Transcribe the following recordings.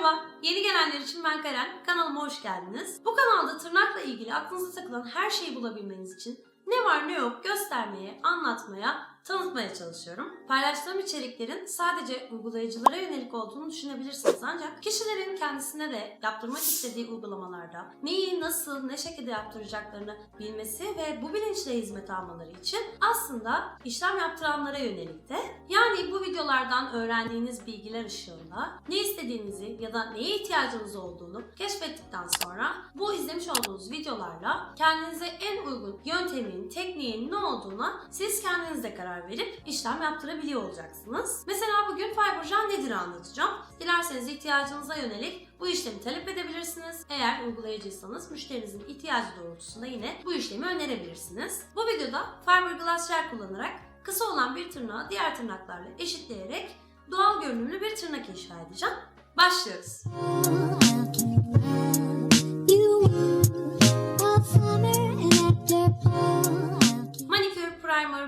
Merhaba, yeni gelenler için ben Karen. Kanalıma hoş geldiniz. Bu kanalda tırnakla ilgili aklınıza takılan her şeyi bulabilmeniz için ne var ne yok göstermeye, anlatmaya, tanıtmaya çalışıyorum. Paylaştığım içeriklerin sadece uygulayıcılara yönelik olduğunu düşünebilirsiniz ancak kişilerin kendisine de yaptırmak istediği uygulamalarda neyi, nasıl, ne şekilde yaptıracaklarını bilmesi ve bu bilinçle hizmet almaları için aslında işlem yaptıranlara yönelik de yani bu videolardan öğrendiğiniz bilgiler ışığında ne istediğinizi ya da neye ihtiyacınız olduğunu keşfettikten sonra bu izlemiş olduğunuz videolarla kendinize en uygun yöntemin, tekniğin ne olduğuna siz kendiniz de karar verip işlem yaptırabiliyor olacaksınız. Mesela bugün FiberJel nedir anlatacağım. Dilerseniz ihtiyacınıza yönelik bu işlemi talep edebilirsiniz. Eğer uygulayıcıysanız müşterinizin ihtiyacı doğrultusunda yine bu işlemi önerebilirsiniz. Bu videoda Fiberglass Gel kullanarak kısa olan bir tırnağı diğer tırnaklarla eşitleyerek doğal görünümlü bir tırnak inşa edeceğim. Başlıyoruz.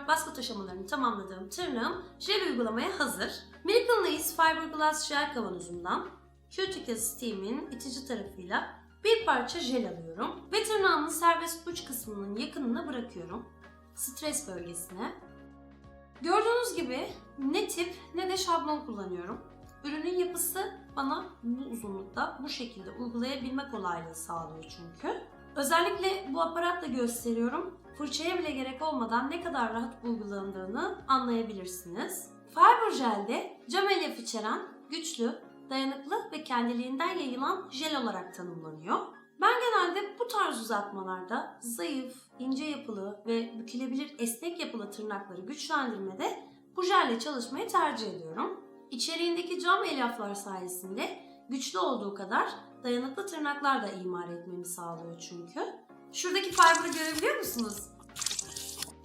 Baskı aşamalarını tamamladığım tırnağım jel uygulamaya hazır. Miracle Lace Fiberglass Jel kavanozumdan Cuticle Steam'in itici tarafıyla bir parça jel alıyorum ve tırnağımın serbest uç kısmının yakınına bırakıyorum. Stres bölgesine. Gördüğünüz gibi ne tip ne de şablon kullanıyorum. Ürünün yapısı bana bu uzunlukta bu şekilde uygulayabilme kolaylığı sağlıyor çünkü. Özellikle bu aparatla gösteriyorum. Fırçaya bile gerek olmadan ne kadar rahat uygulandığını anlayabilirsiniz. Fiber Jel'de cam elyaf içeren güçlü, dayanıklı ve kendiliğinden yayılan jel olarak tanımlanıyor. Ben genelde bu tarz uzatmalarda zayıf, ince yapılı ve bükülebilir esnek yapılı tırnakları güçlendirmede bu jelle çalışmayı tercih ediyorum. İçeriğindeki cam elyaflar sayesinde güçlü olduğu kadar dayanıklı tırnaklar da imal etmemi sağlıyor çünkü. Şuradaki fiber'ı görebiliyor musunuz?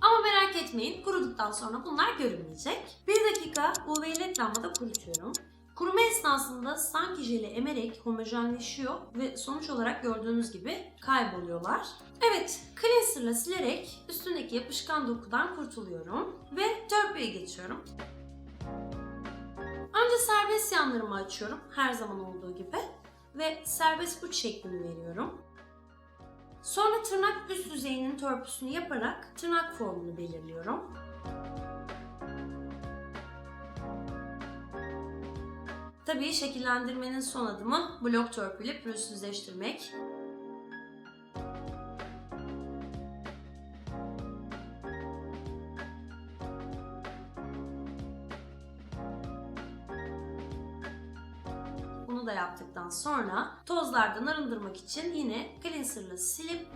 Ama merak etmeyin kuruduktan sonra bunlar görünmeyecek. Bir dakika UV led lambada kurutuyorum. Kuruma esnasında sanki jeli emerek homojenleşiyor ve sonuç olarak gördüğünüz gibi kayboluyorlar. Evet, cleanser'la silerek üstündeki yapışkan dokudan kurtuluyorum ve törpüye geçiyorum. Önce serbest yanlarımı açıyorum her zaman olduğu gibi ve serbest uç şeklini veriyorum. Sonra tırnak üst yüzeyinin törpüsünü yaparak tırnak formunu belirliyorum. Tabii şekillendirmenin son adımı blok törpüyle pürüzsüzleştirmek. Da yaptıktan sonra tozlardan arındırmak için yine cleanser'la silip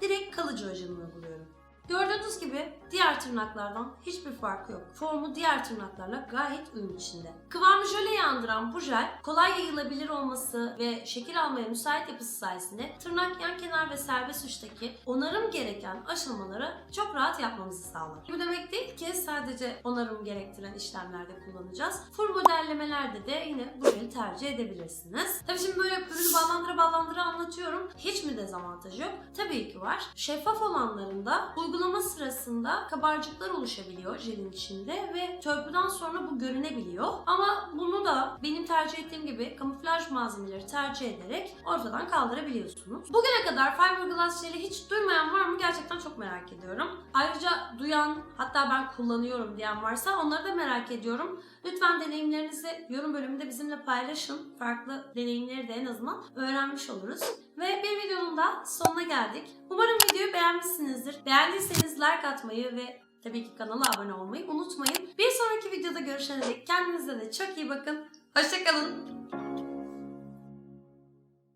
direkt kalıcı ojenin uyguluyorum. Gördüğünüz gibi diğer tırnaklardan hiçbir farkı yok. Formu diğer tırnaklarla gayet uyum içinde. Kıvamı jöle yandıran bu jel kolay yayılabilir olması ve şekil almaya müsait yapısı sayesinde tırnak yan kenar ve serbest uçtaki onarım gereken aşamaları çok rahat yapmamızı sağlar. Bu demek değil ki sadece onarım gerektiren işlemlerde kullanacağız. Full modellemelerde de yine bu jeli tercih edebilirsiniz. Tabii şimdi böyle ürünü ballandıra ballandıra anlatıyorum. Hiç mi dezavantajı yok? Tabii ki var. Şeffaf olanlarında uygulama sırasında kabarcıklar oluşabiliyor jelin içinde ve törpüden sonra bu görünebiliyor. Ama bunu da benim tercih ettiğim gibi kamuflaj malzemeleri tercih ederek ortadan kaldırabiliyorsunuz. Bugüne kadar fiberglass jeli hiç duymayan var mı? Gerçekten çok merak ediyorum. Ayrıca duyan hatta ben kullanıyorum diyen varsa onları da merak ediyorum. Lütfen deneyimlerinizi yorum bölümünde bizimle paylaşın. Farklı deneyimleri de en azından öğrenmiş oluruz. Ve bir videonun da sonuna geldik. Umarım videoyu beğenmişsinizdir. Beğendiyseniz like atmayı ve tabii ki kanala abone olmayı unutmayın. Bir sonraki videoda görüşene dek kendinize de çok iyi bakın. Hoşçakalın.